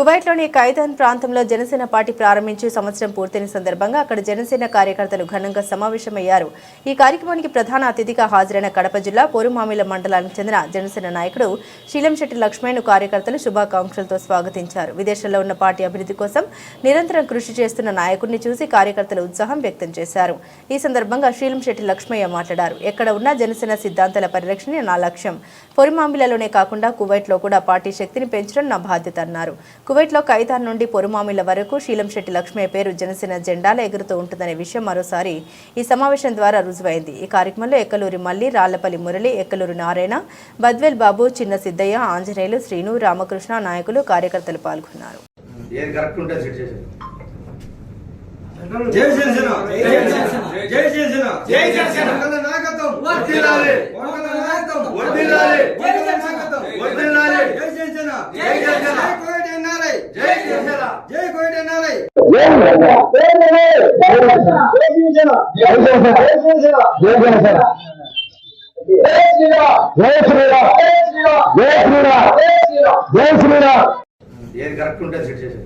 కువైట్లోని ఖైదాన్ ప్రాంతంలో జనసేన పార్టీ ప్రారంభించి సంవత్సరం పూర్తయిన సందర్భంగా అక్కడ జనసేన కార్యకర్తలు ఘనంగా సమావేశమయ్యారు. ఈ కార్యక్రమానికి ప్రధాన అతిథిగా హాజరైన కడప జిల్లా పోరుమామిల మండలానికి చెందిన జనసేన నాయకుడు శీలంశెట్టి లక్ష్మణ్ కార్యకర్తలు శుభాకాంక్షలతో స్వాగతించారు. విదేశాల్లో ఉన్న పార్టీ అభివృద్ధి కోసం నిరంతరం కృషి చేస్తున్న నాయకుడిని చూసి కార్యకర్తలు ఉత్సాహం వ్యక్తం చేశారు. ఈ సందర్భంగా శీలంశెట్టి లక్ష్మయ్య మాట్లాడారు. ఎక్కడ ఉన్నా జనసేన సిద్ధాంతాల పరిరక్షణ నా లక్ష్యం. పొరిమామిలలోనే కాకుండా కువైట్లో కూడా పార్టీ శక్తిని పెంచడం నా బాధ్యత అన్నారు. కువైట్లో ఖైదాన్ నుండి పొరుమామిల వరకు శీలంశెట్టి లక్ష్మయ్య పేరు జనసేన జెండాల ఎగురుతూ ఉంటుందనే విషయం మరోసారి ఈ సమావేశం ద్వారా రుజువైంది. ఈ కార్యక్రమంలో ఎక్కలూరి మల్లి రాళ్ళపల్లి మురళి ఎక్కలూరి నారాయణ బద్వేల్ బాబు చిన్న సిద్దయ్య ఆంజనేయులు శ్రీను రామకృష్ణ నాయకులు కార్యకర్తలు పాల్గొన్నారు. ఏది కరెక్ట్ ఉంటే సెట్ చేసేది జై జనసేన. జై జనసేన. జై జనసేన. జై జనసేన. వందల నాయకత్వం. వర్ధిల్లాలి. నాయకత్వం వర్ధిల్లాలి. నాయకత్వం. వర్ధిల్లాలి. జై జనసేన. జై జనసేన. జై కోయటి ఎన్ఆర్ఐ జై జనసేన జై కోయటి ఎన్ఆర్ఐ ఏది కరెక్ట్ ఉంటే సెట్ చేసేది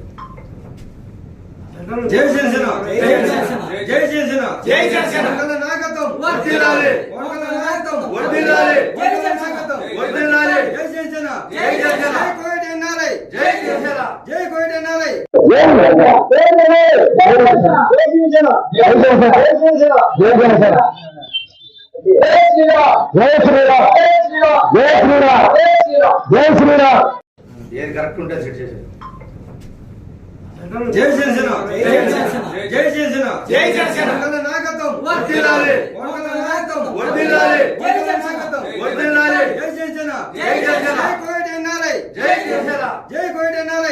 జై జనసేన జై జనసేన జై జనసేన జై జనసేన. వందల నాయకత్వం వర్ధిల్లాలి. నాయకత్వం వర్ధిల్లాలి. జై జనసేన జై జనసేన. జై కోయటి ఎన్ఆర్ఐ జై జనసేన జై కోయటి ఎన్ఆర్ఐ ఏది కరెక్ట్ ఉంటే సెట్ చేసేది జై జనసేన. జై జనసేన. జై జనసేన. నాయకత్వం. వర్ధిల్లాలి. వందల నాయకత్వం. వర్ధిల్లాలి. జై నాయకత్వం వర్ధిల్లాలి. జై జనసేన జై జనసేన. జై కోయటి ఎన్ఆర్ఐ జై జనసేన జై